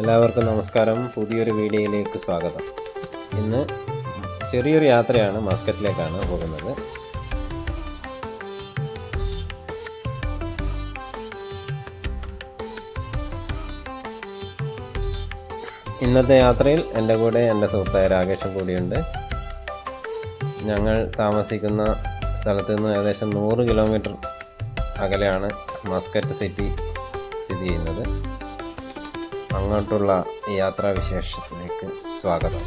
എല്ലാവർക്കും നമസ്കാരം. പുതിയൊരു വീഡിയോയിലേക്ക് സ്വാഗതം. ഇന്ന് ചെറിയൊരു യാത്രയാണ് മസ്കറ്റിലേക്കാണ് പോകുന്നത്. ഇന്നത്തെ യാത്രയിൽ എന്റെ കൂടെ എന്റെ സുഹൃത്തായ രാകേഷും കൂടിയുണ്ട്. ഞങ്ങൾ താമസിക്കുന്ന സ്ഥലത്ത് നിന്ന് ഏകദേശം നൂറ് കിലോമീറ്റർ അകലെയാണ് മസ്കറ്റ് സിറ്റി സ്ഥിതി ചെയ്യുന്നത്. അങ്ങോട്ടുള്ള യാത്രാവിശേഷത്തിലേക്ക് സ്വാഗതം.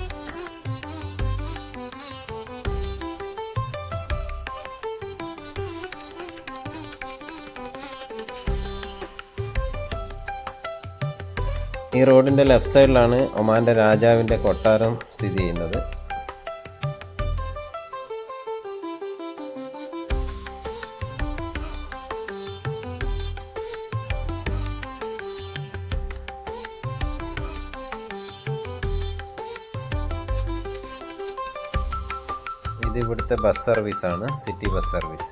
ഈ റോഡിന്റെ ലെഫ്റ്റ് സൈഡിലാണ് ഒമാന്റെ രാജാവിന്റെ കൊട്ടാരം സ്ഥിതി ചെയ്യുന്നത്. ഇത് ഇവിടുത്തെ ബസ് സർവീസാണ് സിറ്റി ബസ് സർവീസ്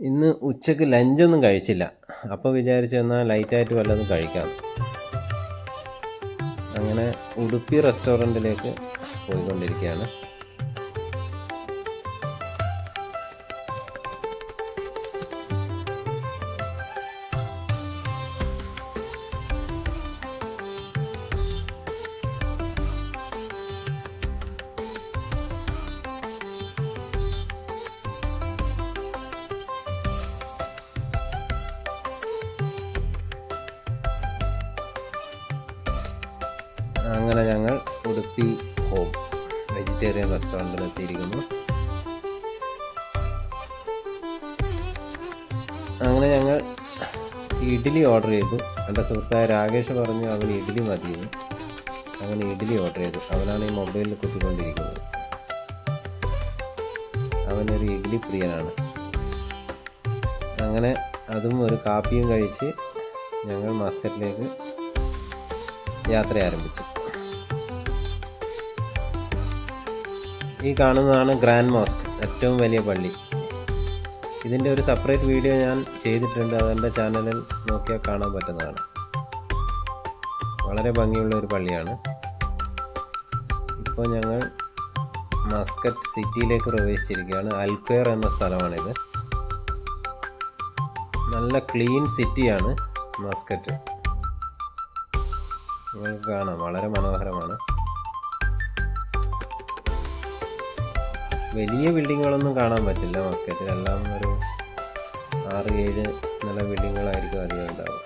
ഇന്ന് ഉച്ചയ്ക്ക് ലഞ്ചൊന്നും കഴിച്ചില്ല. അപ്പോൾ വിചാരിച്ചു എന്നാൽ ലൈറ്റായിട്ട് വല്ലതും കഴിക്കാം. അങ്ങനെ ഉടുപ്പി റെസ്റ്റോറന്റിലേക്ക് പോയിക്കൊണ്ടിരിക്കുകയാണ്. അങ്ങനെ ഞങ്ങൾ ഉടുപ്പി ഹോം വെജിറ്റേറിയൻ റെസ്റ്റോറന്റിൽ എത്തിയിരിക്കുന്നു. അങ്ങനെ ഞങ്ങൾ ഇഡ്ഡലി ഓർഡർ ചെയ്തു. എന്റെ സുഹൃത്തായ രാകേഷ് പറഞ്ഞു അവൻ ഇഡ്ഡലി മതിയെന്ന്. അങ്ങനെ ഇഡ്ഡലി ഓർഡർ ചെയ്തു. അവനാണ് ഈ മൊബൈലിൽ കുത്തിക്കൊണ്ടിരിക്കുന്നത്. അവനൊരു ഇഡ്ഡലി പ്രിയനാണ്. അങ്ങനെ അതും ഒരു കാപ്പിയും കഴിച്ച് ഞങ്ങൾ മാസ്കറ്റിലേക്ക് യാത്ര ആരംഭിച്ചു. ഈ കാണുന്നതാണ് ഗ്രാൻഡ് മോസ്ക് ഏറ്റവും വലിയ പള്ളി. ഇതിന്റെ ഒരു സെപ്പറേറ്റ് വീഡിയോ ഞാൻ ചെയ്തിട്ടുണ്ട് അതെന്റെ ചാനലിൽ നോക്കിയാൽ കാണാൻ പറ്റുന്നതാണ്. വളരെ ഭംഗിയുള്ള ഒരു പള്ളിയാണ്. ഇപ്പോൾ ഞങ്ങൾ മസ്കറ്റ് സിറ്റിയിലേക്ക് പ്രവേശിച്ചിരിക്കുകയാണ്. അൽക്വയർ എന്ന സ്ഥലമാണിത്. നല്ല ക്ലീൻ സിറ്റിയാണ് മസ്കറ്റ് നിങ്ങൾക്ക് കാണാം വളരെ മനോഹരമാണ്. വലിയ ബിൽഡിങ്ങുകളൊന്നും കാണാൻ പറ്റില്ല. മസ്കറ്റിൽ എല്ലാം ഒരു ആറ് ഏഴ് നല്ല ബിൽഡിങ്ങുകളായിരിക്കും അധികം ഉണ്ടാവുക.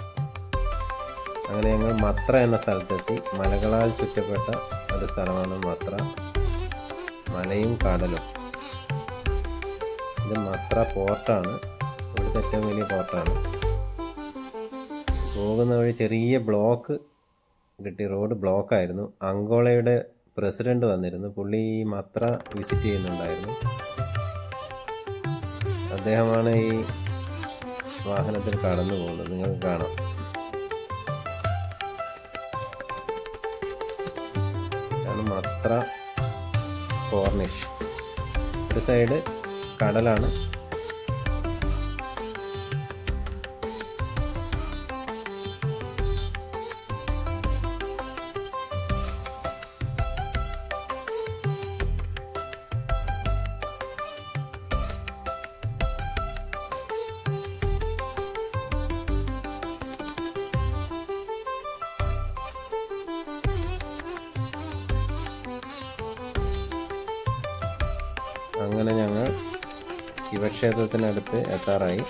അങ്ങനെ ഞങ്ങൾ മത്ര എന്ന സ്ഥലത്തെത്തി. മലകളാൽ ചുറ്റപ്പെട്ട ഒരു സ്ഥലമാണ് മത്ര. മലയും കടലും. ഇത് മത്ര പോർട്ടാണ് ഇവിടുത്തെ ഏറ്റവും വലിയ പോർട്ടാണ് പോകുന്ന വഴി ചെറിയ ബ്ലോക്ക് കിട്ടി. റോഡ് ബ്ലോക്കായിരുന്നു അങ്കോളയുടെ പ്രസിഡന്റ് വന്നിരുന്നു. പുള്ളി മാത്ര വിസിറ്റ് ചെയ്യുന്നുണ്ടായിരുന്നു. അദ്ദേഹമാണ് ഈ വാഹനത്തിൽ കടന്നു പോകുന്നത്. നിങ്ങൾക്ക് കാണാം. മത്ര കോർണിഷ്. ഒരു സൈഡ് കടലാണ്. അങ്ങനെ ഞങ്ങൾ ശിവക്ഷേത്രത്തിനടുത്ത് എത്താറായി.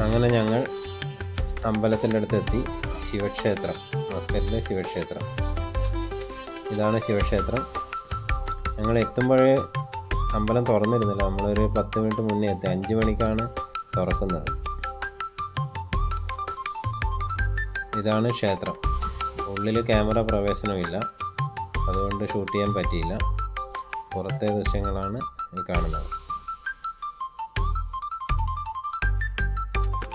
അങ്ങനെ ഞങ്ങൾ അമ്പലത്തിന്റെ അടുത്തെത്തി ശിവക്ഷേത്രം. മസ്കറ്റിലെ ശിവക്ഷേത്രം. ഇതാണ് ശിവക്ഷേത്രം. ഞങ്ങൾ എത്തുമ്പോഴേ അമ്പലം തുറന്നിരുന്നില്ല. നമ്മളൊരു പത്ത് മിനിറ്റ് മുന്നേ എത്തി. അഞ്ച് മണിക്കാണ് തുറക്കുന്നത്. ഇതാണ് ക്ഷേത്രം. ഉള്ളിൽ ക്യാമറ പ്രവേശനമില്ല അതുകൊണ്ട് ഷൂട്ട് ചെയ്യാൻ പറ്റിയില്ല. പുറത്തെ ദൃശ്യങ്ങളാണ് കാണുന്നത്.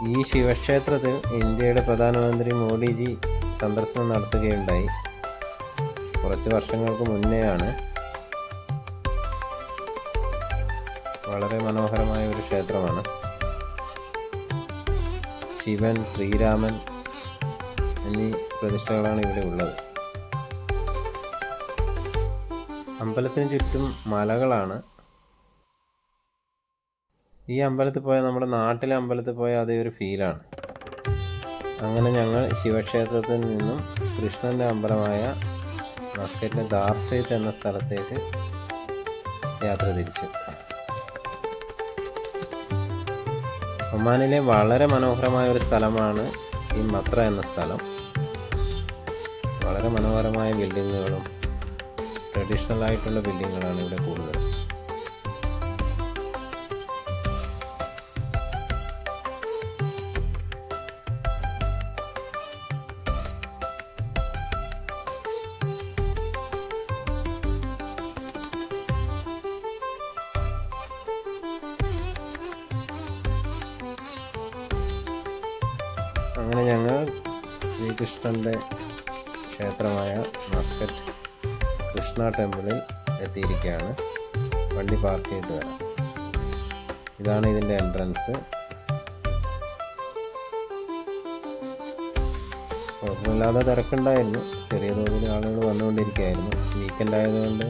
ഈ ശിവക്ഷേത്രത്തിൽ ഇന്ത്യയുടെ പ്രധാനമന്ത്രി മോഡിജി സന്ദർശനം നടത്തുകയുണ്ടായി. കുറച്ച് വർഷങ്ങൾക്ക് മുന്നെയാണ് വളരെ മനോഹരമായ ഒരു ക്ഷേത്രമാണ്. ശിവൻ ശ്രീരാമൻ എന്നീ പ്രതിഷ്ഠകളാണ് ഇവിടെ ഉള്ളത്. അമ്പലത്തിന് ചുറ്റും മലകളാണ്. ഈ അമ്പലത്തിൽ പോയാൽ നമ്മുടെ നാട്ടിലെ അമ്പലത്തിൽ പോയാൽ അതേ ഒരു ഫീലാണ് അങ്ങനെ ഞങ്ങൾ ശിവക്ഷേത്രത്തിൽ നിന്നും കൃഷ്ണന്റെ അമ്പലമായ മസ്കറ്റിലെ ദാർസേത്ത് എന്ന സ്ഥലത്തേക്ക് യാത്ര തിരിച്ചു. ഒമാനിലെ വളരെ മനോഹരമായ ഒരു സ്ഥലമാണ് ഈ മത്ര എന്ന സ്ഥലം. വളരെ മനോഹരമായ ബിൽഡിങ്ങുകളും ട്രഡീഷണൽ ആയിട്ടുള്ള ബിൽഡിങ്ങുകളാണ് ഇവിടെ കൂടുതൽ അങ്ങനെ ഞങ്ങൾ ശ്രീകൃഷ്ണന്റെ ക്ഷേത്രമായ മസ്കറ്റ് കൃഷ്ണ ടെമ്പിളിൽ എത്തിയിരിക്കുകയാണ്. വണ്ടി പാർക്ക് ചെയ്ത് വരാം. ഇതാണ് ഇതിന്റെ എൻട്രൻസ്. കുഴപ്പമില്ലാതെ തിരക്കുണ്ടായിരുന്നു. ചെറിയ തോതിൽ ആളുകൾ വന്നുകൊണ്ടിരിക്കുകയായിരുന്നു. വീക്കെൻഡ് ആയതുകൊണ്ട്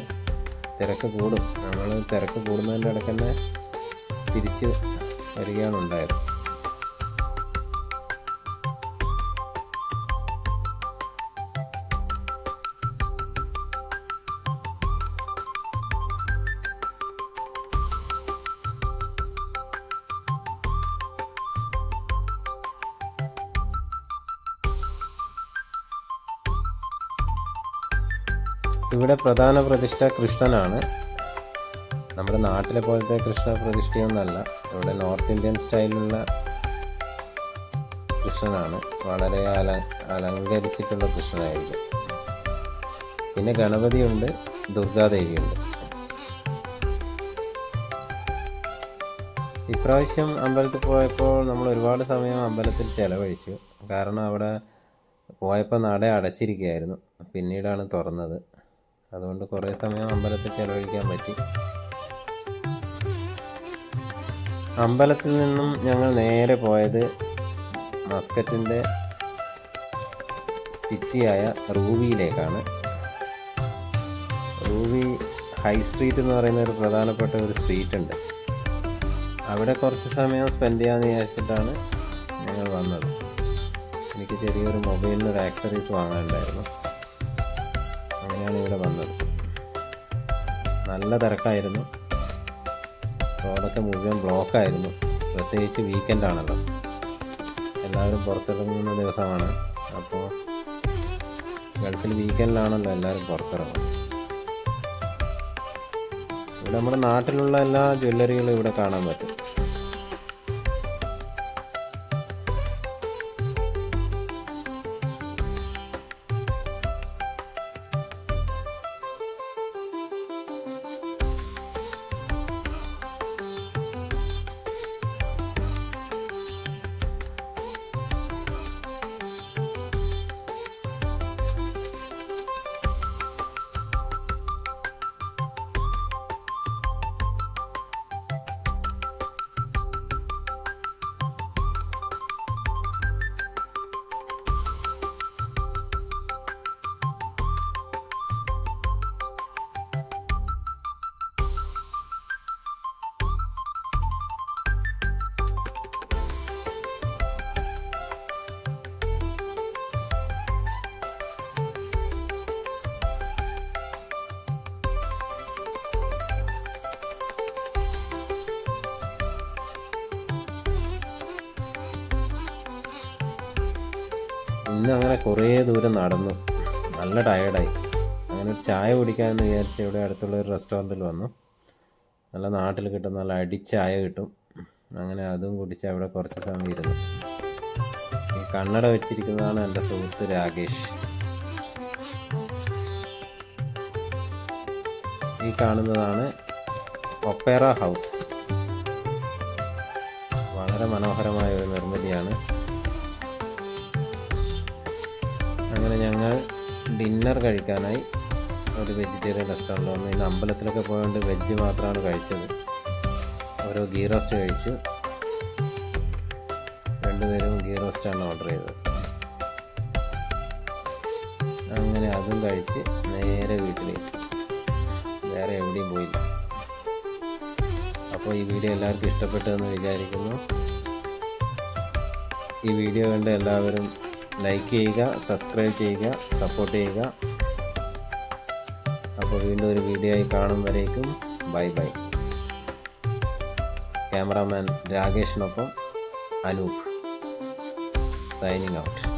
തിരക്ക് കൂടും. നമ്മൾ തിരക്ക് കൂടുന്നതിന്റെ ഇടയ്ക്ക് തന്നെ തിരിച്ച് വരികയാണ് ഉണ്ടായത്. ഇവിടെ പ്രധാന പ്രതിഷ്ഠ കൃഷ്ണനാണ്. നമ്മുടെ നാട്ടിലെ പോലത്തെ കൃഷ്ണ പ്രതിഷ്ഠയൊന്നല്ല ഇവിടെ നോർത്ത് ഇന്ത്യൻ സ്റ്റൈലിലുള്ള കൃഷ്ണനാണ്. വളരെ അല അലങ്കരിച്ചിട്ടുള്ള കൃഷ്ണനായിരിക്കും. പിന്നെ ഗണപതിയുണ്ട് ദുർഗാദേവിയുണ്ട്. ഇപ്രാവശ്യം അമ്പലത്തിൽ പോയപ്പോൾ നമ്മൾ ഒരുപാട് സമയം അമ്പലത്തിൽ ചിലവഴിച്ചു. കാരണം അവിടെ പോയപ്പോൾ നട അടച്ചിരിക്കുകയായിരുന്നു. പിന്നീടാണ് തുറന്നത്. അതുകൊണ്ട് കുറേ സമയം അമ്പലത്തിൽ ചെലവഴിക്കാൻ പറ്റി. അമ്പലത്തിൽ നിന്നും ഞങ്ങൾ നേരെ പോയത് മസ്കറ്റിന്റെ സിറ്റിയായ റൂവിയിലേക്കാണ്. റൂവി ഹൈ സ്ട്രീറ്റ് എന്ന് പറയുന്ന ഒരു പ്രധാനപ്പെട്ട ഒരു സ്ട്രീറ്റ് ഉണ്ട് അവിടെ കുറച്ച് സമയം സ്പെൻഡ് ചെയ്യാമെന്ന് വിചാരിച്ചിട്ടാണ് ഞങ്ങൾ വന്നത്. എനിക്ക് ചെറിയൊരു മൊബൈലിന് ഒരു ആക്സറീസ് വാങ്ങാനുണ്ടായിരുന്നു. നല്ല തിരക്കായിരുന്നു. റോഡൊക്കെ മുഴുവൻ ബ്ലോക്കായിരുന്നു. പ്രത്യേകിച്ച് വീക്കെൻഡ് ആണല്ലോ. എല്ലാവരും പുറത്തിറങ്ങുന്ന ദിവസമാണ്. അപ്പോൾ ഗൾഫിൽ വീക്കെൻഡിലാണല്ലോ എല്ലാവരും പുറത്തിറങ്ങുന്നത്. ഇവിടെ നമ്മുടെ നാട്ടിലുള്ള എല്ലാ ജ്വല്ലറികളും ഇവിടെ കാണാൻ പറ്റും. പിന്നെ അങ്ങനെ കുറേ ദൂരം നടന്നു. നല്ല ടയേർഡായി അങ്ങനെ ഒരു ചായ കുടിക്കാമെന്ന് വിചാരിച്ച് ഇവിടെ അടുത്തുള്ള ഒരു റെസ്റ്റോറന്റിൽ വന്നു. നല്ല നാട്ടിൽ കിട്ടും നല്ല അടിച്ചായ കിട്ടും. അങ്ങനെ അതും കുടിച്ച് അവിടെ കുറച്ച് സമയം ഇരുന്നു. ഈ കണ്ണട വെച്ചിരിക്കുന്നതാണ് എന്റെ സുഹൃത്ത് രാകേഷ്. ഈ കാണുന്നതാണ് ഒപ്പേറ ഹൗസ്. വളരെ മനോഹരമായ ഒരു നിർമ്മിതിയാണ്. ഞങ്ങൾ ഡിന്നർ കഴിക്കാനായി ഒരു വെജിറ്റേറിയൻ റെസ്റ്റോറന്റ് വന്നു. ഇന്ന് അമ്പലത്തിലൊക്കെ പോയതുകൊണ്ട് വെജ് മാത്രമാണ് കഴിച്ചത്. ഓരോ ഗീ റോസ്റ്റ് കഴിച്ചു. രണ്ടുപേരും ഗീ റോസ്റ്റാണ് ഓർഡർ ചെയ്തത്. അങ്ങനെ അതും കഴിച്ച് നേരെ വീട്ടിലേക്ക്. വേറെ എവിടെയും പോയില്ല. അപ്പോൾ ഈ വീഡിയോ എല്ലാവർക്കും ഇഷ്ടപ്പെട്ടതെന്ന് വിചാരിക്കുന്നു. ഈ വീഡിയോ കണ്ട് എല്ലാവരും ലൈക്ക് ചെയ്യുക സബ്സ്ക്രൈബ് ചെയ്യുക സപ്പോർട്ട് ചെയ്യുക. അപ്പോൾ വീണ്ടും ഒരു വീഡിയോ ആയി കാണും വരേക്കും. Bye bye. ക്യാമറാമാൻ രാകേഷിനൊപ്പം അനൂപ്. Signing out